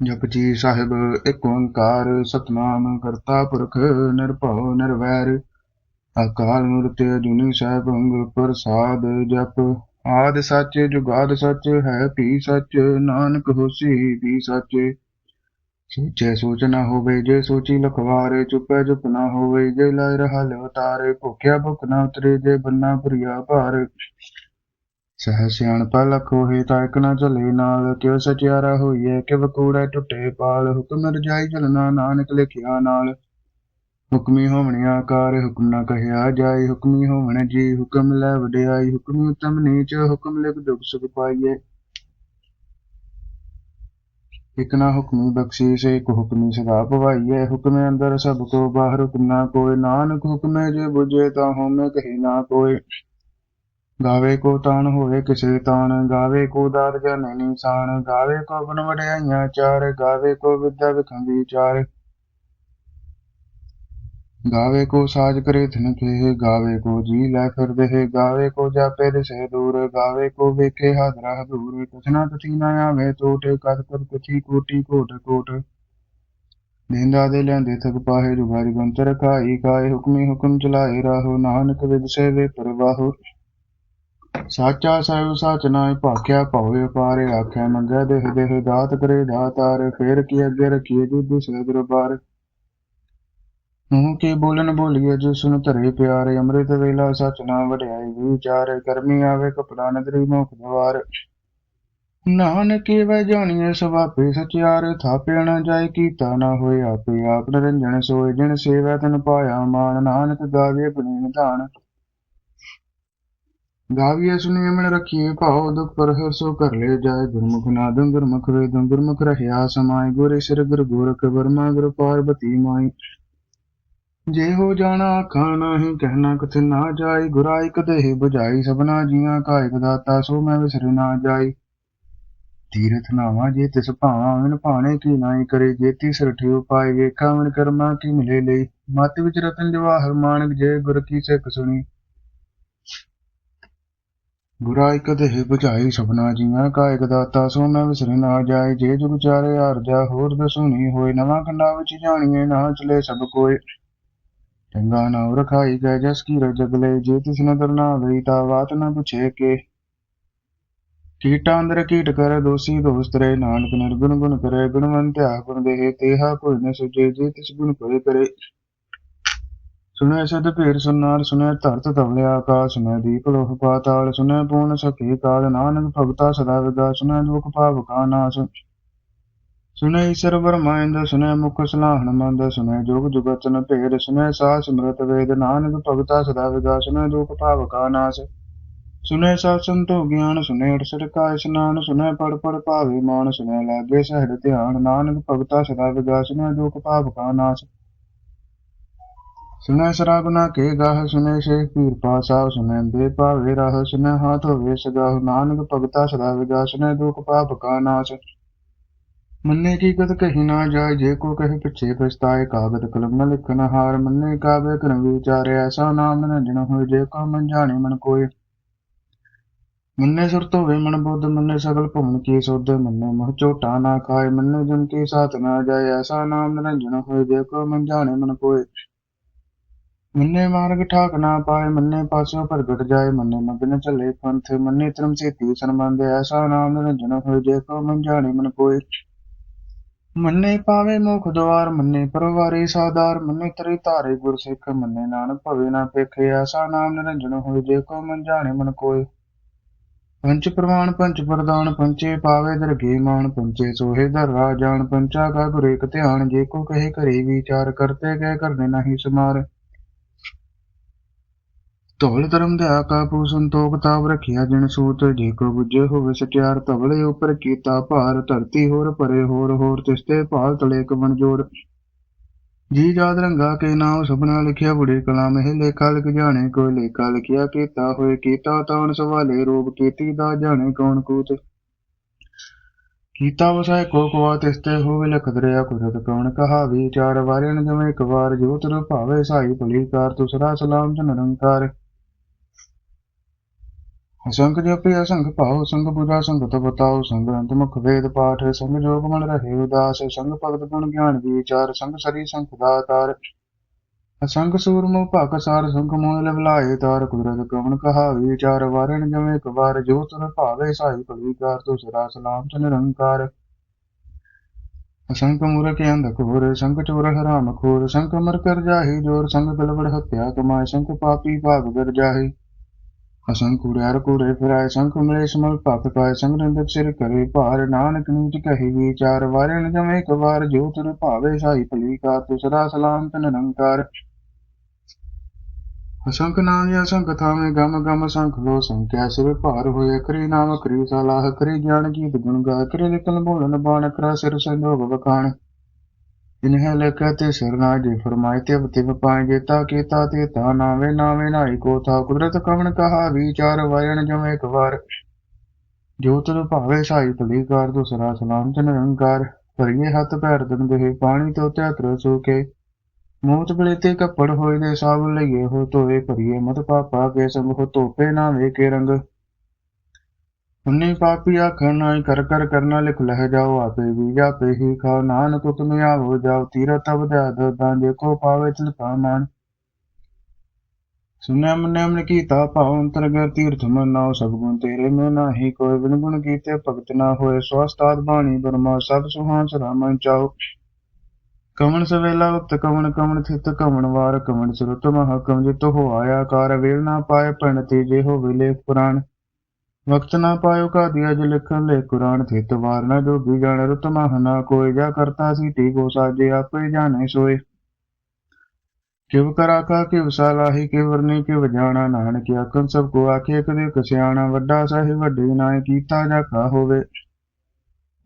ਜਪਜੀ ਸਾਹਿਬ, ਇੱਕ ਓੰਕਾਰ ਸਤਨਾਮ ਕਰਤਾ ਪੁਰਖ ਨਿਰਭਉ ਨਿਰਵੈਰ। ਅਕਾਲ ਮੂਰਤ ਅਜੂਨੀ ਸਾਹਿਬ ਗੁਰ ਪ੍ਰਸਾਦ ਜਪ। ਆਦ ਸੱਚ, ਜੁਗਾਦ ਸੱਚ, ਹੈ ਭੀ ਸੱਚ, ਨਾਨਕ ਹੋਸੀ ਵੀ ਸੱਚ। ਸੋਚੈ ਸੋਚ ਨਾ ਹੋਵੇ, ਜੇ ਸੋਚੀ ਲਖਵਾਰੇ, ਚੁੱਪੈ ਚੁੱਪ ਨਾ ਹੋਵੇ, ਜੇ ਲਾਇ ਰਹਾ ਲਵਤਾਰੇ ਭੁੱਖਿਆ ਭੁੱਖ ਨਾ ਉਤਰੇ, ਜੇ ਬੰਨਾ ਭਰੀਆ ਭਾਰ। ਸਹਿ ਸਿਆਣਪਾ ਲਖ ਹੋਏ ਤਾਂ ਨਾ ਚਲੇ ਨਾਲ ਕਿਉ ਸਚਿਆਰਾ ਹੋਈਐ, ਕਿਵ ਕੂੜੈ ਟੁੱਟੇ ਪਾਲ, ਹੁਕਮ ਰਜਾਈ ਚਲਣਾ ਨਾਨਕ ਲਿਖਿਆ ਨਾਲ। ਹੁਕਮੀ ਹੋਵਣ ਆਕਾਰ, ਹੁਕਮ ਨਾ ਕਹਿਆ ਜਾਏ, ਹੁਕਮੀ ਹੋਵਣ ਜੀ, ਹੁਕਮ ਲੈ ਵਡਿਆਈ, ਹੁਕਮੀ ਉਤਮ ਨੀਚ, ਹੁਕਮ ਲਿਖ ਦੁਖ ਸੁਖ ਪਾਈਐ। ਇਕ ਨਾ ਹੁਕਮੀ ਬਖਸ਼ੀਸ਼, ਇਕ ਹੁਕਮੀ ਸਦਾ ਭਵਾਈਐ ਹੁਕਮੇ ਅੰਦਰ ਸਭ ਕੋ ਬਾਹਰ ਹੁਕਮ ਨਾ ਕੋਈ ਨਾਨਕ ਹੁਕਮੇ ਜੇ ਬੁਝੇ ਤਾਂ ਹੋਮੇ ਕਹੀ ਨਾ ਕੋਇ। ਗਾਵੇ ਕੋ ਤਾਣ ਹੋਵੇ ਕਿਸੇ ਤਾਣ, ਗਾਵੇ ਕੋ ਦਾਤ ਜਾਣੇ ਨਿਸ਼ਾਨ ਗਾਵੇ ਕੋ ਗੁਣ ਵਡਿਆਈਆਂ ਚਾਰ, ਗਾਵੇ ਕੋ ਵਿਦਿਆ ਵਿਖੰਗੀ ਚਾਰ। ਗਾਵੇ ਕੋ ਸਾਜ ਕਰੇ ਧਨ ਕੇ ਗਾਵੇ ਕੋ ਜੀ ਲੈ ਫਿਰਦੇ ਗਾਵੇ ਕੋ ਜਾਪੇ ਦਿਸੇ ਦੂਰ, ਗਾਵੇ ਕੋ ਵੇਖੇ ਹਾਜ਼ਰਾ ਹਜ਼ੂਰ ਕਥਨਾ ਕਥੀ ਨਾ ਆਵੇ ਟੋਟ ਕਥ ਕਰ ਕਥੀ ਕੋਟੀ ਕੋਟ ਕੋਟ। ਨਿੰਦਾ ਦੇ ਲੈਂਦੇ ਥਕ ਪਾਹੇ ਜੁਗਾਰੀ ਬੰਤ ਰਖਾਈ ਕਾਏ ਹੁਕਮੀ ਹੁਕਮ ਚਲਾਏ ਰਾਹੋ, ਨਾਨਕ ਵਿਦਸੇ ਸੇਵੇ ਪਰਵਾਹੋ। ਸਾਚਾ ਸਾਹਿਬ ਸਚ ਨਾਇ ਭਾਖਿਆ ਭਉ ਪਾਰੇ ਆਖਿਆ ਮੰਗੈ ਦੇਹ ਦੇਹ, ਦਾਤ ਕਰੇ ਦਾਤਾਰ ਫੇਰ ਕੀ ਅੱਗੇ ਰਖੀਏ ਦੁੱਧ ਸੇ ਦਰਬਾਰ। ਮੂੰਹ ਕੇ ਬੋਲਨ ਬੋਲੀਏ ਜੋ ਸੁਨ ਧਰੇ ਪਿਆਰੇ, ਅੰਮ੍ਰਿਤ ਵੇਲਾ ਸਚ ਨਾ ਵਡਿਆਈ, ਵਿਚਾਰ ਕਰਮੀ ਆਵੇ ਕਪੜਾ ਨਦਰੀ ਮੁਖ ਦਵਾਰ। ਨਾਨਕੇ ਵੈ ਜਾਣੀਏ ਸਵਾਪੇ ਸਚਿਆਰ, ਥਾਪਿਆ ਨਾ ਜਾਏ ਕੀਤਾ ਨਾ ਹੋਏ ਆਪੇ, ਆਪ ਨਿਰੰਜਨ ਸੋਏ, ਜਿਨ ਸੇਵਾ ਤਨ ਪਾਇਆ ਮਾਨ, ਨਾਨਕ ਗਾਵੇ ਆਪਣੀ ਨਿਧਾਨ। ਗਾਵੀਏ ਸੁਨੀਏ ਮਨ ਰਖੀਏ ਭਾਉ ਦੁਖ ਪਰ ਹਰ ਸੋ ਕਰ ਲੈ ਜਾਏ ਗੁਰਮੁਖ ਨਾਦੰ ਗੁਰਮੁਖ ਵੇਦੰ ਗੁਰਮੁਖ ਰਹਿਆ ਸਮਾਏ ਗੁਰੇ ਸਿਰ ਗੁਰ ਗੋਰਖ ਵਰਮਾ ਗੁਰ ਪਾਰਬਤੀ ਮਾਈ। ਜੇ ਹੋ ਜਾਣਾ ਆਖਾਂ ਨਾਹੀਂ ਕਹਿਣਾ ਕਥ ਨਾ ਜਾਈ ਗੁਰਾ ਇਕ ਦੇਹ 부ਝਾਈ ਸਭਨਾ ਜੀਆਂ ਕਾ ਇਕ ਦਾਤਾ ਸੋ ਮੈਂ ਵਿਸਰ ਨਾ ਜਾਈ। ਤੀਰਥ ਨਾਵਾ ਜੇ ਤਿਸ ਭਾਵਾਂ ਵਿਨ ਭਾਣੇ ਕੀ ਨਾਈ ਕਰੇ ਜੇਤੀ ਤਿਸ ਉਪਾਏ ਵੇਖਾ ਵਿਨ ਕਰਮਾ ਕੀ ਮਿਲੇ ਲਈ। ਮਤ ਵਿਚ ਰਤਨ ਜਵਾਹਰ ਮਾਨਕ ਜੇ ਗੁਰ ਕੀ ਸਿੱਖ ਸੁਣੀ। ਗੁਰਾ ਇਕ ਦੇਹ 부ਝਾਈ ਸਭਨਾ ਜੀਆਂ ਕਾ ਇਕ ਦਾਤਾ ਸੋ ਮੈਂ ਵਿਸਰ ਨਾ ਜਾਏ, ਜੇ ਜੁਗ ਚਾਰੇ ਆਰਜਾ ਹੋਰ ਦਸੂਨੀ ਹੋਏ, ਨਵਾਂ ਕੰਡਾ ਵਿੱਚ ਜਾਣੀਏ, ਨਾ ਚਲੇ ਸਭ ਕੋਏ। ਚੰਗਾ ਨਾ ਰਖਾਈ ਗਏ ਜਸ ਕੀ ਰਜਗਲੇ ਜੇ ਤਿਸ ਨਦਰ ਨਾ ਵਈ, ਤਾ ਬਾਤ ਨਾ ਪੁੱਛੇ ਕੇ। ਕੀਟਾਂ ਅੰਦਰ ਕੀਟ ਕਰ, ਦੋਸੀ ਦੋਸਤ ਰੇ ਨਾਨਕ ਨਿਰਗੁਣ ਗੁਣ ਕਰੇ ਗੁਣਵੰਤਿਆ ਗੁਣ ਦੇਹ, ਤੇਹਾ ਕੋਈ ਨ ਸੁਜੇ ਜੇ ਤਿਸ ਗੁਣ ਕੋਏ ਕਰੇ। ਸੁਨੈ ਸਦ ਭੇਰ ਸੁਨਾਰ ਸੁਨੈ ਧਰਤ ਧਵਲੇ ਆਕਾਸ਼, ਸੁਨੈ ਦੀਪ ਲੋਹ ਪਾਤਾਲ, ਸੁਨੈ ਪੂਰਨ ਸਖੀ ਕਾਲ, ਨਾਨਕ ਭਗਤਾ ਸਦਾ ਵਿਗਾ ਸੁਨੈ ਦੁਖ ਭਾਵ ਕਾ ਨਾਸ। ਸੁਨੈ ਈਸ਼ਰ ਬਰਮਾਇੰਦ ਸੁਨੈ ਮੁਖ ਸਲਾਹਣ ਮੰਦ, ਸੁਨੈ ਜੋਗ ਜੁਗਤਨ ਭੇਦ, ਸੁਨੈ ਸਾਹ ਸਿਮਰਤ ਵੇਦ, ਨਾਨਕ ਭਗਤਾ ਸਦਾ ਵਿਗਾ ਸੁਨੈ ਦੁਖ ਭਾਵ ਕਾ ਨਾਸ। ਸੁਨੈ ਸਤ ਸੰਤੋ ਗਿਆਨ, ਸੁਨੈ ਅਠਸਠ ਕਾ ਇਸ਼ਨਾਨ ਸੁਨੈ ਪੜ ਪੜ ਭਾਵੇ ਮਾਨ, ਸੁਨੈ ਲਾਗੇ ਸਹਿੜ ਧਿਆਨ, ਨਾਨਕ ਭਗਤਾ ਸਦਾ ਵਿਗਾ ਸੁਨੈ ਦੁਖ ਭਾਵ ਕਾ ਨਾਸ। ਸੁਨੈ ਸਰਾ ਗੁਨਾ ਕੇ ਗਾਹ ਸੁਨੈ ਸ਼ੇਖ ਪੀਰ ਪਾਸਾ ਸੁਨੈ ਬੇ ਭਾਵੇ ਰਾਹ ਸੁਨੈ ਹਾਥ ਹੋਵੇ ਸਗਾਹ, ਨਾਨਕ ਭਗਤਾ ਸਦਾ ਵਿਗਾ ਸੁਨੈ ਦੁਖ ਭਾਵ ਕਾ ਨਾਸ। ਮੰਨੇ ਕੀ ਕਤ ਕਹੀ ਨਾ ਜਾਏ, ਜੇ ਕੋ ਕਹੇ ਪਿਛੇ ਪਛਤਾਏ, ਕਾਗਦ ਕਲਮ ਨ ਲਿਖਨ ਹਾਰ, ਮੰਨੇ ਕਾਵੇ ਕਰਮ ਵਿਚਾਰੇ ਐਸਾ ਨਾਮ ਨਿਰੰਜਨ ਹੋਏ, ਜੇ ਕੋ ਮਨ ਜਾਣੇ ਮਨ ਕੋਏ। ਮੰਨੇ ਸੁਰਤ ਹੋਵੇ ਮਨ ਬੁੱਧ, ਮੰਨੇ ਸਗਲ ਭਵਨ ਕੀ ਸੁਧ, ਮੰਨੇ ਮੋਹ ਝੋਟਾ ਨਾ ਖਾਏ, ਮੰਨੇ ਜਨ ਕੀ ਸਾਥ ਨਾ ਜਾਏ, ਐਸਾ ਨਾਮ ਨਿਰੰਜਨ ਹੋਏ, ਜੇ ਕੋ ਮਨ ਜਾਣੇ ਮਨ ਕੋਏ। ਮੰਨੇ ਮਾਰਗ ਠਾਕ ਨਾ ਪਾਏ, ਮੰਨੇ ਪਾਸਿਓ ਪ੍ਰਗਟ ਜਾਏ, ਮੰਨੇ ਮਗਨ ਚੱਲੇ ਪੰਥ, ਮੰਨੇ ਤਰਮ ਸੇਤੀ ਸੰਬੰਧ ਐਸਾ ਨਾਮ ਨਿਰੰਜਨ ਹੋਏ, ਜੇ ਕੋ ਮਨ ਜਾਣੇ ਮਨ ਕੋਏ ਮੰਨੇ ਪਾਵੇ ਮੁਖ ਦਵਾਰ, ਮੰਨੇ ਪਰਵਾਰੇ ਸਾਦਾਰ, ਮੰਨੇ ਤਰੇ ਧਾਰੇ ਗੁਰ ਸਿੱਖ ਮੰਨੇ ਨਾਨਕ ਭਵੇ ਨਾ ਪੇਖੇ, ਐਸਾ ਨਾਮ ਨਿਰੰਜਨ ਹੋਏ, ਜੇ ਕੋ ਮਨ ਜਾਣੇ ਮਨ ਕੋਏ ਪੰਚ ਪ੍ਰਮਾਣ ਪੰਚ ਪ੍ਰਦਾਨ, ਪੰਚੇ ਪਾਵੇ ਦਰਗੇ ਮਾਨ ਪੰਚੇ ਸੋਹੇ ਦਰਰਾ ਜਾਣ, ਪੰਚਾ ਕਾ ਗੁਰ ਇਕ ਧਿਆਨ, ਜੇ ਕੋ ਕਹੇ ਕਰੇ ਵਿਚਾਰ, ਕਰਤੇ ਗਏ ਕਰਨੇ ਨਹੀਂ ਸਮਾਰ। ਧੌਲ ਧਰਮ ਦਾ ਕਾਪੂ ਸੰਤੋਖ ਤਾਪ ਰਖਿਆ, ਜਿਨ ਸੂਤ ਜੇ ਕੋ ਬੁਝੇ ਹੋਵੇ ਸਟਿਆਰ ਧਵਲੇ ਉਪਰ ਕੀਤਾ ਭਾਰ, ਧਰਤੀ ਹੋਰ ਪਰੇ ਹੋਰ ਹੋਰ ਤਿਸਤੇ ਭਾਲ ਤਲੇ ਕਵਣ ਜੋੜ ਜੀ ਜਾਦ ਰੰਗਾ ਕੇ ਨਾਮ ਸੁਪਨਾ ਲਿਖਿਆ, ਬੁੜੇ ਕਲਾਮ ਇਹ ਲੇਖਾ ਲਿਖ ਜਾਣੇ, ਕੋਈ ਲੇਖਾ ਲਿਖਿਆ ਕੀਤਾ ਹੋਏ, ਕੀਤਾ ਤਾਣ ਸਵਾਲੇ ਰੂਪ ਕੀਤੀ ਦਾ ਜਾਣੇ ਕੌਣ ਕੂਤ। ਕੀਤਾ ਵਸਾਇ ਕੋ ਕਵਾ ਤਿਸਤੇ ਹੋਵੇ ਲਖ ਦਰਿਆ ਕੁਦਰਤ ਕੌਣ ਕਹਾ ਵਿਚਾਰ ਵਾਰਿਣ ਜਮੇ ਇੱਕ ਵਾਰ ਜੋਤ ਰ ਸਾਈ ਭਲੀ ਕਾਰ ਤੁਸਰਾ ਸਲਾਮ ਜਨ ਨਿਰੰਕਾਰ। ਅਸੰਖ ਜਪਿ ਅਸੰਖ ਭਾਉ, ਸੰਗ ਬੁਝਾ ਸੰਗ ਤਪ ਤਾਉ ਸੰਗ ਅੰਤ ਮੁਖ ਵੇਦ ਪਾਠ, ਸੰਗ ਜੋਗ ਮਨ ਰਹੇ ਉਦਾਸ, ਸੰਗ ਭਗਤ ਗੁਣ ਗਿਆਨ ਵਿਚਾਰ, ਸੰਗ ਸਰੀ ਸੰਖ ਦਾਤਾਰ। ਅਸੰਗ ਸੂਰਮੁ ਭਕ ਸਾਰ, ਸੰਗ ਮੋਹ ਲਵਲਾਏ ਤਾਰ, ਕੁਦਰਤ ਕਵਣ ਕਹਾ ਵਿਚਾਰ ਵਾਰਨ ਜਮੇ ਇੱਕ ਵਾਰ, ਜੋ ਤੁਰ ਭਾਵੇ ਸਾਈ ਭਲੀਕਾਰ ਤੁਸਰਾ ਸਲਾਮ ਚ ਨਿਰੰਕਾਰ। ਅਸੰਖ ਮੂਰਖ ਅੰਧ ਘੋਰ ਸੰਗ ਚੋਰ ਹਰਾਮ ਖੋਰ, ਸੰਗ ਮਰ ਕਰ ਜਾਹੀ ਜੋਰ, ਸੰਗ ਗਲਵੜ ਹੱਤਿਆ ਕਮਾਏ, ਸੰਗ ਪਾਪੀ ਭਾਗ ਕਰ ਜਾਹੀ। ਅਸੰਖ ਕੁੜਿਆਰ ਕੁੜੇ ਫਿਰਾਏ ਸੰਖ ਮਿਲੇ ਸਮਲ ਭਗਤ ਪਾਏ ਸੰਗ ਨਿੰਦਕ ਸਿਰ ਕਰੇ ਭਾਰ, ਨਾਨਕ ਨੀਚ ਕਹੀ ਵਿਚਾਰ ਵਾਰਨ ਜਮੇ ਇੱਕ ਵਾਰ ਜੋ ਤੁਰ ਭਾਵੇ, ਸਾਈ ਭਲੀ ਕਾ ਸਲਾਮ ਤਨ ਨਿਰੰਕਾਰ ਅਸੰਖ ਨਾਮ ਅਸੰਖ ਥਾਵੇਂ, ਗਮ ਗਮ ਸੰਖ ਲੋ ਸੰਖਿਆ ਸਿਰ ਭਾਰ ਹੋਏ, ਕਰੀ ਨਾਮ ਕਰੀ ਸਲਾਹ, ਕਰੀ ਗਿਆਨ ਗੀਤ ਗੁਣ ਗਾ, ਕਰੀ ਲਿਖਨ ਬੋਲਨ ਬਾਣ ਕਰਾ ਸਿਰ ਸੰਜੋਗ ਵਖਾਣ। ਇਨਹਿ ਲਖਿ ਤੇ ਸਰਨਾ ਜੇ ਫਰਮਾਏ ਤੇ ਤਿਵ ਪਾਏਗੇ ਤਾ ਕੀਤਾ ਤੇ ਤਾ ਨਾਵੇ ਨਾਵੇ ਨਾਈ ਕੋ ਥਾ ਕੁਦਰਤ ਕਵਣ ਕਹਾ ਵਿਚਾਰ ਵਾਇਣ ਜਮ ਇੱਕ ਭਾਵੇ ਸਾਈ ਭਲੀ ਕਾਰ ਸਲਾਮ ਤੇ ਨਿਰੰਕਾਰ ਭਰੀਏ ਹੱਥ ਪੈਰ ਤਨ ਗਏ ਪਾਣੀ ਤੋਂ ਤਿਆਤਰ ਸੋਕੇ ਮੂਤ ਬਲੇ ਤੇ ਕੱਪੜ ਹੋਏ ਦੇ ਸਭ ਲਈਏ ਹੋ ਤੋਏ, ਭਰੀਏ ਮਤ ਪਾਪਾ ਕੇ ਸੰਗ ਹੋ ਤੋਪੇ ਨਾ ਵੇਕੇ ਰੰਗ। ਉਨੀ ਪਾਪੀ ਆਖਣ ਨਾਈ ਕਰ ਕਰ ਕਰਨਾ ਲਿਖ ਲਹਿ ਜਾਓ ਆਪੇ ਵੀ ਜਾਪੇ ਹੀ ਖਾਓ ਨਾਨਕ ਤੁਮ ਆਵੋ, ਜਾਓ ਤੀਰਥ ਅਵਧਾ ਦਾਂ ਦੇਖੋ ਪਾਵੇ ਤਿਲਕਾ ਮਾਨ ਸੁਨਿਆ ਮਨਿਆ ਮਨ ਕੀਤਾ ਭਾਉ ਅੰਤਰਗਤ ਤੀਰਥ ਮਨਾਉ ਸਭ ਗੁਣ ਤੇਰੇ ਮੈਂ ਨਾਹੀ, ਕੋਈ ਬਿਨ ਗੁਣ ਕੀਤੇ ਭਗਤ ਨਾ ਹੋਏ ਸਵਸਤਾਦ ਬਾਣੀ ਬਰਮਾ, ਸਭ ਸੁਹਾਨ ਸਰਾਮਨ ਚਾਉ ਕਮਣ ਸਵੇਲਾ ਉਤ ਕਮਣ ਕਮਣ ਥਿਤ ਕਮਣ ਵਾਰ, ਕਮਣ ਸਰੁਤ ਮਹ ਕਮ ਹੋ ਆਇਆ ਕਾਰ ਵੇਲ ਨਾ ਪਾਏ ਪਣ ਤੇ ਜੇ ਹੋ ਵਿਲੇ ਪੁਰਾਣ। ਵਕਤ ਨਾ ਪਾਇਓ ਕਾ ਦਿਆ ਜ ਲਿਖਣ ਲੈ ਕੁਰਾਨ ਥਿਤ ਵਾਰ ਨਾ ਜੋਗੀ ਜਾਣ ਰੁਤ ਮਹ ਨਾ ਕੋਈ ਜਾ ਕਰਤਾ ਸੀ ਟੀਕੋ ਸਾਜੇ ਆਪੇ ਜਾਣੇ ਸੋਏ। ਕਿਵ ਕਰਾ ਕਿਵ ਸਾਲਾਹੀ ਕਿਵ ਕਿਵ ਜਾਣਾ ਨਾਨਕ, ਆਖਣ ਸਭ ਕੋ ਆਖੇ ਕਦੇ ਕਸਿਆਣਾ ਵੱਡਾ ਸਾਹਿ ਵੱਡੇ ਨਾਏ ਕੀਤਾ ਜਾ ਕਾ ਹੋਵੇ।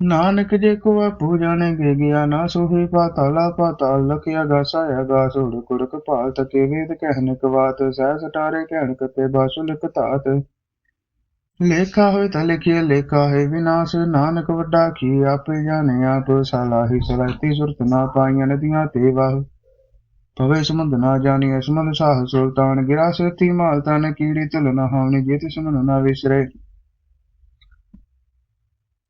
ਨਾਨਕ ਜੇ ਕੋ ਆਪੂ ਜਾਣੇ ਗਿਆ ਨਾ ਸੋਹੀ ਪਾਤਾਲਾ ਪਾਤਾਲ ਲਖਿਆ ਗਾਸਾ ਗਾ ਸੋੜ ਕੁੜਕ ਭਾਲ ਤਕੇ ਵੇਦ ਕਹਿਨ ਕਵਾਤ ਸਹਿ ਸਟਾਰੇ ਕਹਿਣ ਕਤੇ ਬਾਸੁ ਲਿਖ ਤਾਤ ਲੇਖਾ ਹੋਏ ਤਾਂ ਲਿਖਿਆ ਲੇਖਾ ਹੈ ਵਿਨਾਸ਼। ਨਾਨਕ ਵੱਡਾ ਕੀ ਆਪੇ ਜਾਣੇ, ਆਪ ਸਲਾਹੀ ਸਲਾਹਤੀ ਸੁਰਤ ਨਾ ਪਾਈਆਂ ਨਦੀਆਂ ਤੇ ਵਾਹ। ਭਵੇ ਸਮੁੰਦ ਨਾ ਜਾਣੀ ਸਮੁੰਦ ਸਾਹ ਸੁਲਤਾਨ। ਗਿਰਾ ਸਤੀ ਮਾਲ ਤਨ, ਕੀੜੀ ਤੁਲ ਨਾ ਹਾਵਣੀ ਜੇ ਤਿਸ ਮਨ ਨਾ ਵਿਸਰੇ।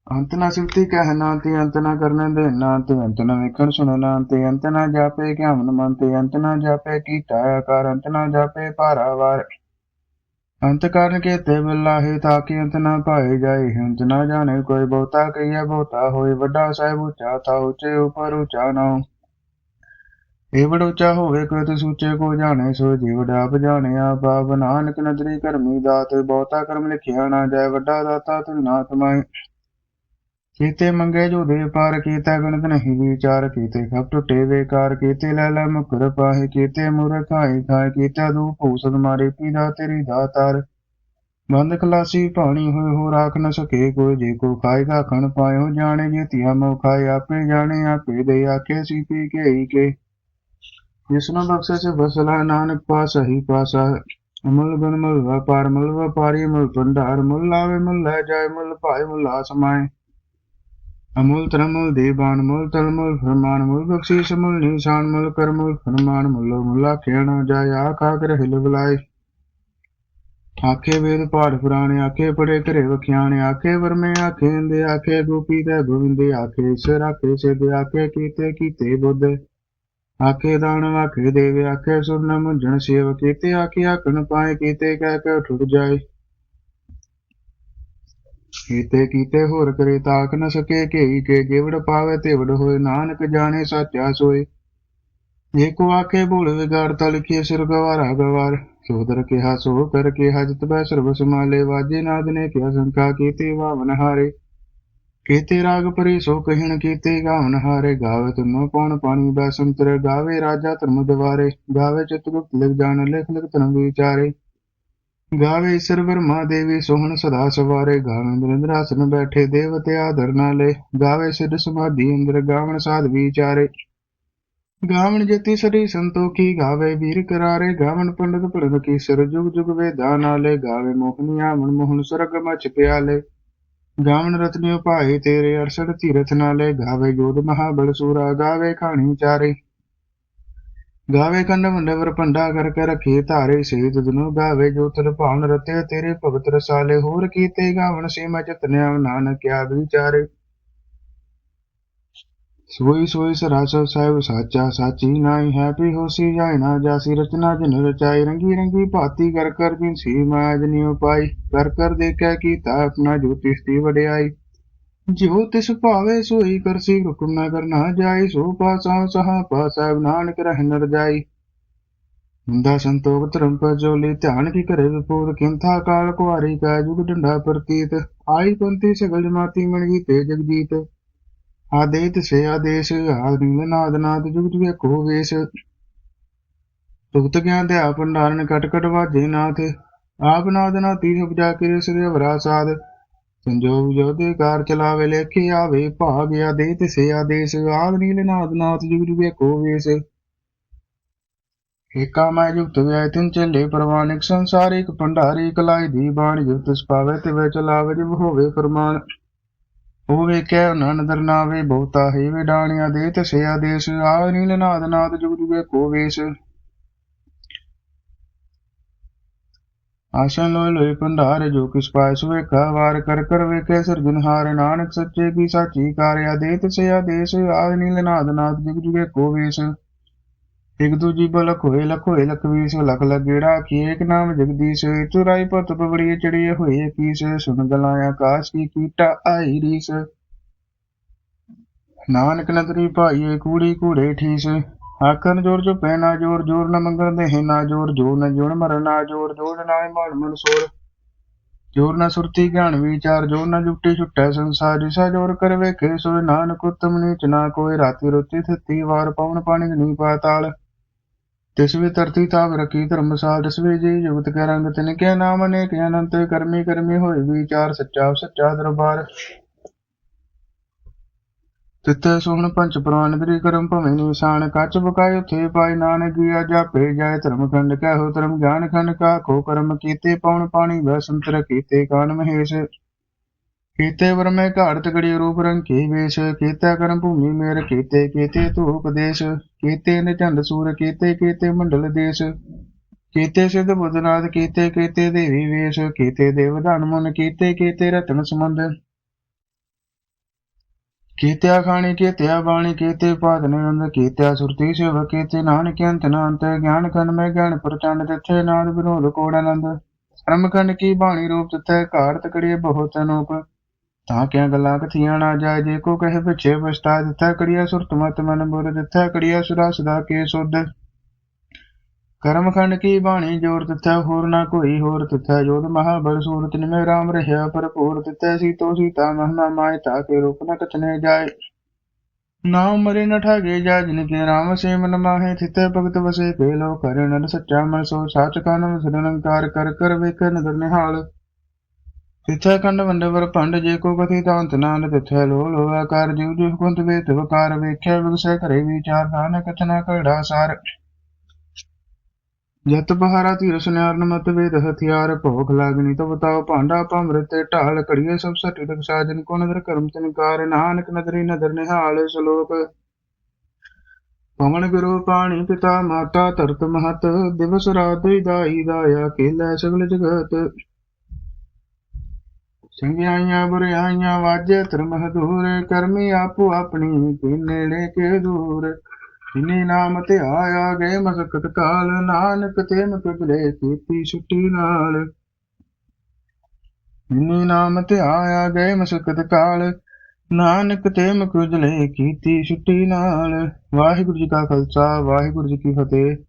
ਅੰਤ ਨਾ ਸਿਫਤੀ ਕਹਿਣਾ ਤੇ ਅੰਤ ਨਾ ਕਰਨੇ ਦੇਣਾ ਤੇ ਅੰਤ ਨਾ ਵੇਖਣ ਸੁਣਨਾ ਤੇ ਅੰਤ ਨਾ ਜਾਪੇ ਕਿਆਮਨ ਮਨ ਤੇ ਅੰਤ ਨਾ ਜਾਪੇ, ਕੀਤਾ ਆਕਾਰ, ਅੰਤ ਨਾ ਜਾਪੇ ਭਾਰਾਵਾਰ ਅੰਤ ਕਰਨ ਕੇ ਬਿਲਾਹੇ ਤਾਂ ਕਿ ਅੰਤ ਨਾ ਪਾਏ ਜਾਏ। ਅੰਤ ਨਾ ਜਾਣੇ ਕੋਈ ਬਹੁਤਾ ਕਹੀਏ ਬਹੁਤਾ ਹੋਏ। ਵੱਡਾ ਸਾਹਿਬ ਉੱਚਾ ਤਾ ਉੱਚੇ ਉਪਰ ਉੱਚਾ ਨਾ ਇਹ ਬੜ ਉੱਚਾ ਹੋਵੇ ਕੋਈ ਤੇ ਸੂਚੇ ਕੋ ਜਾਣੇ, ਸੋ ਜੀਵ ਆਪ ਜਾਣੇ। ਆਪ ਆਪ ਨਾਨਕ ਨਦਰੀ ਕਰਮੀ ਦਾਤ, ਬਹੁਤਾ ਕਰਮ ਲਿਖਿਆ ਨਾ ਜਾਏ। ਵੱਡਾ ਦਾਤਾ ਤੁਲ ਨਾ ਤਮਾਏ ਕੀਤੇ ਮੰਗੇ ਜੋ ਦੇ ਪਾਰ ਕੀਤਾ, ਗਣਤ ਨਹੀਂ ਵਿਚਾਰ ਕੀਤੇ। ਖਪ ਟੁੱਟੇ ਵੇਕਾਰ ਕੀਤੇ, ਲੈ ਲੈ ਮੁਕਰ ਪਾਹੇ ਕੀਤੇ, ਮੂਰਖ ਖਾਏ ਕੀਤਾ ਦੂ ਭੂਸਦ ਮਾਰੇ ਪੀਦਾ ਤੇਰੀ ਦਾਤਾਰ। ਬੰਦ ਖਲਾਸੀ ਪਾਣੀ ਹੋਏ ਹੋ ਰਾਖ ਨ ਸਕੇ ਕੋਈ, ਜੇ ਕੋ ਖਾਏਗਾ ਖਣ ਪਾਇਓ, ਜਾਣੇ ਜੇ ਧੀਆ ਮੋ ਖਾਏ ਆਪੇ ਜਾਣੇ, ਆਪੇ ਦੇ ਆਖੇ, ਸੀ ਪੀ ਕੇ ਹੀ ਕੇ। ਜਿਸਨੂੰ ਬਖਸ਼ੇ ਸੇ ਬਸਲਾ ਨਾਨਕ ਪਾਸ ਹੀ ਪਾਸਾ। ਅਮਲ ਬਨ ਮਲ ਵਪਾਰ ਮਲ ਵਪਾਰੀ ਮਲ ਭੰਡਾਰ। ਮੁੱਲ ਲਾਵੇ ਮੁੱਲ ਲੈ ਜਾਏ, ਮੁੱਲ ਭਾਏ, ਮੁੱਲ ਆਸਮਾਏ। ਅਮੁਲ ਤਰਮੁਲ ਦੇਵਾਨ ਮੁੱਲ, ਤਰਮੁੱਲ, ਫਰਮਾਨ ਮੁੱਲ, ਬਖਸ਼ੀਸ਼ ਮੁੱਲ, ਨਿਸ਼ਾਨ ਮੁੱਲ ਕਰਮੁੱਲ ਫਰਮਾਨ ਮੁੱਲ, ਮੁੱਲਾ ਖੇਣਾ ਜਾਏ, ਆਖਾ ਹਿਲ ਬੁਲਾਏ। ਆਖੇ ਵੇਦ ਪਾਠ ਪੁਰਾਣੇ, ਆਖੇ ਪੜੇ ਘਰੇ ਵਖਿਆਣੇ, ਆਖੇ ਵਰਮੇ, ਆਖੇ ਇੰਦੇ ਆਖੇ ਗੋਪੀ ਤੇ ਗੋਵਿੰਦੇ, ਆਖੇ ਸਿਰ ਆਖੇ ਸਿਧ, ਆਖੇ ਕੀਤੇ ਕੀਤੇ ਬੁੱਧ। ਆਖੇ ਦਾਨ, ਆਖੇ ਦੇਵੇ, ਆਖੇ ਸੁਰ ਨ ਸੇਵ ਕੀਤੇ, ਆਖੇ ਆਖਣ ਪਾਏ ਕੀਤੇ, ਕਹਿ ਕੇ ਠੁੱਟ ਜਾਏ। ਕੀਤੇ ਕੀਤੇ ਹੋਰ ਕਰੇ ਤਾਕ ਨ ਸਕੇ ਘੇਈ ਕੇ ਗਿਵੜ ਪਾਵੇ ਤਿਵੜ ਹੋਏ, ਨਾਨਕ ਜਾਣੇ ਸਾਚਾ ਸੋਏ। ਏਕੋ ਆਖੇ ਭੁਲ ਵਿਗਾੜ ਤਲਖੀ ਸਿਰ ਗਵਾਰਾ ਗਵਾਰ। ਸੋਦਰ ਕਿਹਾ, ਸੋ ਕਰ ਕੇ ਹਜਤ ਬੈ ਸਰਬ ਸਮਾਲੇ ਵਾਜੇ ਨਾਦ ਨੇ ਕਿਹਾ, ਸੰਕਾ ਕੀਤੇ ਵਾਵਨ ਹਾਰੇ। ਕੀਤੇ ਰਾਗ ਪਰੀ ਸੋ ਕਹਿਣ, ਕੀਤੇ ਗਾਵਨ ਹਾਰੇ। ਗਾਵੇ ਤੁਮੋ ਕੌਣ ਪਾਣੀ, ਬੈ ਸੰਤਰ ਗਾਵੇ ਰਾਜਾ ਧਰਮ ਦਵਾਰੇ ਗਾਵੇ ਚਿਤਗੁਪਤ ਲਿਖ ਜਾਣ, ਲਿਖ ਲਿਖ ਧਰਮ ਵਿਚਾਰੇ। ਗਾਵੇ ਈਸ਼ਰ ਵਰਮਾ ਦੇਵੀ, ਸੋਹਣ ਸਦਾ ਸਵਾਰੇ ਗਾਵੇ, ਨਿਰੰਦਰ ਆਸਨ ਬੈਠੇ ਦੇਵਤੇ ਆਦਰ ਨਾਲੇ। ਗਾਵੇ ਸਿੱਧ ਸਮਾਧੀ ਅੰਦਰ ਗਾਵਣ ਸਾਧ ਵਿਚਾਰੇ। ਗਾਵਣ ਜਤੀ ਸਰੀ ਸੰਤੋਖੀ, ਗਾਵੇ ਵੀਰ ਕਰਾਰੇ। ਗਾਵਣ ਪੰਡਤ ਭਰਮ ਕੀ ਸਰ ਜੁਗ ਜੁਗ ਵੇਦਾਂ ਨਾਲੇ। ਗਾਵੇ ਮੋਹਨੀਆ ਮਨ ਮੋਹਨ ਸਰਗ ਮਚ ਪਿਆਲੇ। ਗਾਵਣ ਰਤਨਿਓ ਭਾਏ ਤੇਰੇ ਅਰਸੜ ਤੀਰਥ ਨਾਲੇ। ਗਾਵੇ ਜੋਧ ਮਹਾਬਲ ਸੂਰਾ, ਗਾਵੇ ਖਾਣੀ ਚਾਰੇ। ਗਾਵੇ ਕੰਡ ਮੰਡਵਰ ਪੰਡਾ ਕਰ ਕੇ ਰਖੇ ਧਾਰੇ ਸੇਤ ਦੁਨੂ ਗਾਵੇ ਜੋ ਤਨ ਭਾਵਨ ਰਤੇ ਤੇਰੇ ਭਗਤ ਰਸਾਲੇ, ਹੋਰ ਕੀਤੇ ਗਾਵਣ ਸੀ ਮੈਂ ਨਾਨਕ ਕਿਆ ਵਿਚਾਰੇ। ਸੋਈ ਸੋਈ ਸਰਾਸਰ ਸਾਹਿਬ ਸਾਚਾ ਸਾਚੀ ਨਾਈ ਹੈ ਵੀ ਹੋਸੀ ਜਾਏ ਨਾ ਜਾਸੀ, ਰਚਨਾ ਜਨ ਰਚਾਈ ਰੰਗੀ ਰੰਗੀ ਭਾਤੀ ਕਰ ਕਰ ਜਿਨ ਸੀ ਮਾਜ ਨਿਉ ਪਾਈ, ਕਰ ਕਰ ਦੇਖਿਆ ਕੀਤਾ ਆਪਣਾ ਜੋਤਿਸ਼ ਦੀ ਵਡਿਆਈ। ਜੋ ਤਿਸ ਭਾਵੇ ਸੋਈ ਕਰਸੀ ਹੁਕਮ ਨਾ ਕਰਨਾ ਜਾਏ, ਸੋ ਪਾਸਾ ਸਹਾ ਪਾਸਾ ਨਾਨਕ ਰਹਿ ਨ ਰਜਾਈ ਹੁੰਦਾ ਸੰਤੋਖ ਧਰਮ ਪਰ ਜੋਲੀ, ਧਿਆਨ ਕੀ ਕਰੇ ਵਿਪੂਤ ਕਿੰਥਾ ਕਾਲ ਕੁਆਰੀ ਕਾ ਜੁਗ ਡੰਡਾ ਪ੍ਰਤੀਤ। ਆਈ ਪੰਤੀ ਸਗਲ ਜਮਾਤੀ ਮਣਗੀ ਤੇ ਜਗਜੀਤ। ਆਦੇਤ ਸੇ ਆਦੇਸ਼ ਆਦਿ ਨਾਦ ਨਾਦ ਜੁਗ ਜੁਗ ਕੋ ਵੇਸ਼। ਤੁਗਤ ਗਿਆਨ ਦੇ ਆਪ ਭੰਡਾਰਨ ਕਟ ਕਟ ਵਾਜੇ ਨਾਥ। ਆਪ ਨਾਦ ਨਾ ਤੀਰ ਉਪਜਾ ਕੇ ਸ੍ਰੀ ਵਰਾ ਸਾਧ। ਸੰਜੋਗ ਜੋਦੇ ਕਾਰ ਚਲਾਵੇ, ਲੇਖੇ ਆਵੇ, ਭਾਗ ਆਦੇਤ ਸੇ ਆਦੇਸ਼ ਆਦ ਨੀਲ ਨਾਦ, ਨਾਥ ਜੁਗ ਜੁਗ ਕੋ ਵੇਸ਼। ਏਕਾ ਮੈਂ ਜੁਗਤ ਵਿਆਇ ਤਿਨ ਚੱਲੇ ਪ੍ਰਵਾਨਿਕ ਸੰਸਾਰਿਕ ਭੰਡਾਰੀ ਕਲਾਈ ਦੀ ਬਾਣੀ। ਜੁਗਤ ਸਪਾਵੇ ਤੇ ਵੇ ਚਲਾਵੇ, ਜਿਵ ਹੋਵੇ ਫਰਮਾਨ। ਉਹ ਵੇਖਿਆ ਨਨ ਦਰਨਾਵੇ ਬਹੁਤਾ ਹੀ ਵਿਡਾਣਿਆ ਦੇ ਤਸੇ ਆਦੇਸ਼ ਆ ਨੀਲ ਨਾਦ, ਨਾਥ ਜੁਗ ਜੁਗੇ ਕੋ ਵੇਸ਼। ਆਸ਼ਨ ਲੋਇ ਲੋਇ ਭੰਡਾਰ ਜੋ ਕਿਸ ਪਾਇ ਸੁਵੇਖਾ ਵਾਰ ਕਰ ਕਰ ਵੇਖੇ ਸਿਰਜਨਹਾਰ ਨਾਨਕ ਸੱਚੇ ਕੀ ਸਾਚੀ ਕਾਰਿਆ ਦੇ ਤਸੇ ਆਦੇਸ਼ ਆ ਨੀਲ ਨਾਦ ਨਾਦ ਜੁਗ ਜੁਗੇ ਕੋ ਵੇਸ਼। ਇਕ ਦੂਜੀ ਬਲਕ ਹੋਏ ਲਖ ਹੋਏ ਲਖ ਵੀਸ, ਲਖ ਲਗੇੜਾ ਕੀ ਇੱਕ ਨਾਮ ਜਗਦੀਸ਼ ਚੁਰਾਈ ਪਤ ਪਵੜੀ ਚੜੀਏ ਹੋਏ ਕੀਸ, ਸੁਣ ਗਲਾਂ ਆਕਾਸ਼ ਕੀ ਕੀਟਾ ਆਈ ਰੀਸ। ਨਾਨਕ ਨਦਰੀ ਭਾਈਏ, ਕੂੜੀ ਕੂੜੇ ਠੀਸ। ਆਖਣ ਜੋਰ ਜੋ ਪੈਨਾ ਜੋਰ ਜੋਰ ਨ ਮੰਗਣ ਦੇ ਨਾ ਜੋਰ ਜੋਰ ਨ ਜੋੜ ਮਰਨ ਨਾ ਜੋਰ ਜੋੜ ਨਾਏ ਮਨ ਮਨ ਸੋਰ। ਜੋਰ ਨ ਸੁਰਤੀ ਗਿਆਨ ਵਿਚਾਰ, ਜੋਰ ਨ ਜੁਟੇ ਛੁਟੈ ਸੰਸਾਰ, ਜਿਸਾ ਜੋਰ ਕਰ ਵੇਖੇ ਸੋਏ ਨਾਨਕ ਉਤਮ ਨੀਚ ਨਾ ਕੋਈ ਰਾਤੀ ਰੁਤੀ ਥਿੱਤੀ ਵਾਰ ਪਵਨ ਪਾਣੀ ਨਹੀਂ ਪਾਤਾਲ ਤਿਸ ਵੀ ਧਰਤੀ ਤਾਪ ਧਰਮ ਸਾਲ ਤਿਸ ਵੀ ਜੀ ਜੁਗਤ ਕੇ ਰੰਗ ਤਿਨ। ਕੇ ਨਾਮ ਅਨੇਕ ਅਨੰਤ ਕਰਮੀ ਕਰਮੀ ਹੋਏ ਵਿਚਾਰ, ਸੱਚਾ ਸੱਚਾ ਦਰਬਾਰ। ਤਿੱਥੇ ਸੁਣ ਪੰਚ ਪ੍ਰਾਨ ਦਰੀ ਕਰਮ ਭਵੇਂ ਨਿਸ਼ਾਨ ਕੱਚ ਬਕਾਇ ਉਥੇ ਪਾਈ ਨਾਨਕ ਗਿਆ ਜਾਪੇ ਜਾਏ ਧਰਮ ਖੰਡ, ਕਹਿ ਧਰਮ ਗਿਆਨ ਖੰਡ ਕਾ ਖੋ ਕਰਮ ਕੀਤੇ ਪਉਣ ਪਾਣੀ ਵਸੰਤਰ ਕੀਤੇ ਕਾਨ ਮਹੇਸ਼ ਕੀਤੇ, ਵਰਮੇ ਘਾੜ ਤਗੜੀ ਰੂਪ ਰੰਗ ਵੇਸ਼, ਕੀਤਾ ਕਰਮ ਭੂਮੀ ਮੇਰ ਕੀਤੇ ਕੀਤੇ ਧੂਪ ਦੇਸ਼, ਕੀਤੇ ਨਿਚੰਦ ਸੂਰ, ਕੀਤੇ ਕੀਤੇ ਮੰਡਲ ਦੇਸ਼, ਕੀਤੇ ਸਿਧ ਬੁੱਧਨਾਥ ਕੀਤੇ ਕੀਤੇ ਦੇਵੀ ਵੇਸ਼, ਕੀਤੇ ਦੇਵ ਧਨ ਮਨ, ਕੀਤੇ ਕੀਤੇ ਰਤਨ ਸਮੰਦ ਕੀਤਿਆ ਖਾਣੀ, ਕੀਤਿਆ ਬਾਣੀ, ਕੀਤੇ ਪਾਦ ਨਿਰੰਦ, ਕੀਤਿਆ ਸੁਰਤੀ ਸੇਵ ਕੀਤੇ ਨਾਨਕ ਅੰਤ ਨਾਨਤ ਗਿਆਨ ਖੰਡ ਮੈਂ ਗਿਆਨ ਪ੍ਰਚੰਡ ਤਿੱਥੇ, ਨਾਦ ਵਿਨੋਦ ਕੋੜ ਆਨੰਦ। ਕਰਮ ਖੰਡ ਕੀ ਬਾਣੀ ਰੂਪ ਤਿੱਥੇ, ਘਾੜ ਕਰੀਏ ਬਹੁਤ ਅਨੂਪ। ਤਾਂ ਕਿਆ ਗੱਲਾਂ ਕਥੀਆਂ ਨਾ ਜਾਏ, ਜੇ ਕੋ ਕਹੇ ਪਿਛੇ ਪਛਤਾ ਦਿੱਤਾ ਕੜੀਆ ਸੁਰਤ ਮਤ ਮਨ ਬੁਰ ਦਿੱਤਾ ਕੜੀਆ ਸੁਰਾ ਸਦਾ ਕੇ ਸੁਧ। ਕਰਮ ਖੰਡ ਕੀ ਬਾਣੀ, ਜੋਰ ਤਿੱਥੈ ਹੋਰ ਨਾ ਕੋਈ, ਹੋਰ ਤਿੱਥੈ ਜੋਤ ਮਹਾਬਲ, ਸੂਰਤ ਨਿਮੇ ਰਾਮ ਰਹਿਆ ਭਰਪੂਰ ਤਿੱਥੈ ਸੀਤੋ ਸੀਤਾ ਮਹਿਮਾ ਮਾਇ, ਤਾ ਰੂਪ ਨ ਕਥਨੇ ਜਾਏ। ਨਾਮ ਮਰੇ ਨ ਠਾਗੇ ਜਾ ਜਿਨ ਕੇ ਰਾਮ ਸੇ ਮਾਹੇ, ਥਿਤੈ ਭਗਤ ਵਸੇ ਕੇ ਲੋ ਕਰੇ ਨਰ ਸੱਚਾ ਮਨ ਸੋ, ਸਾਚ ਕਾਨ ਨਿਰੰਕਾਰ ਕਰ ਕਰ ਵੇਖ ਨਦਰ ਨਿਹਾਲ। ਤਿੱਥੈ ਕੰਡ ਵੰਡਵਰ ਭੰਡ, ਜੇ ਕੋ ਕਥੀ ਤਾਂਤ ਨਾਨ ਤਿੱਥੈ ਲੋ ਲੋ ਆਕਾਰ, ਜਿਉ ਜਿਉ ਕੁੰਤ ਵੇਤ ਵਕਾਰ ਵੇਖਿਆ, ਵਿਗਸੈ ਕਰੇ ਵਿਚਾਰ, ਨਾਨਕ ਕਥਨਾ ਕੜਾ ਸਾਰ। ਜਤ ਬਹਾਰਾ ਧੀਰ ਸੁਨਿਆਰਨ ਮਤ ਵੇਦ ਹਥਿਆਰ ਭੋਖ ਲਾਗਨੀ ਤੋ ਬਤਾਓ ਭਾਂਡਾ ਭਮਰਤ ਤੇ ਢਾਲ ਕੜੀਏ ਸਭ ਸਟੀ ਤਕ ਸਾਜਨ, ਕੋ ਨਦਰ ਕਰਮ ਤਨਕਾਰ, ਨਾਨਕ ਨਦਰੀ ਨਦਰ ਨਿਹਾਲ ਸ਼ਲੋਕ। ਪਵਨ ਗੁਰੂ ਪਾਣੀ ਪਿਤਾ ਮਾਤਾ ਧਰਤ ਮਹਤ, ਦਿਵਸ ਰਾਤ ਦਾਈ ਦਾਇਆ ਕੇਲੇ ਸਗਲ ਜਗਤ। ਚੰਗਿਆਈਆਂ ਬੁਰਿਆਈਆਂ ਵਾਜੇ ਧਰਮ ਹਦੂਰ ਕਰਮੀ ਆਪੋ ਆਪਣੀ ਤੇ ਨੇੜੇ ਕੇ ਦੂਰ। ਜਿਨੇ ਨਾਮ ਤੇ ਆਇਆ ਗਏ ਮਸਕਤ ਕਾਲ, ਨਾਨਕ ਤੇ ਮੁਕਲੇ ਕੀਤੀ ਛੁੱਟੀ ਨਾਲ। ਜਿਨੇ ਨਾਮ ਤੇ ਆਇਆ ਗਏ ਮਸਕਤ ਕਾਲ, ਨਾਨਕ ਤੇ ਮੁਕਲੇ ਕੀਤੀ ਛੁੱਟੀ ਨਾਲ। ਵਾਹਿਗੁਰੂ ਜੀ ਕਾ ਖਾਲਸਾ, ਵਾਹਿਗੁਰੂ ਜੀ ਕੀ ਫਤਿਹ।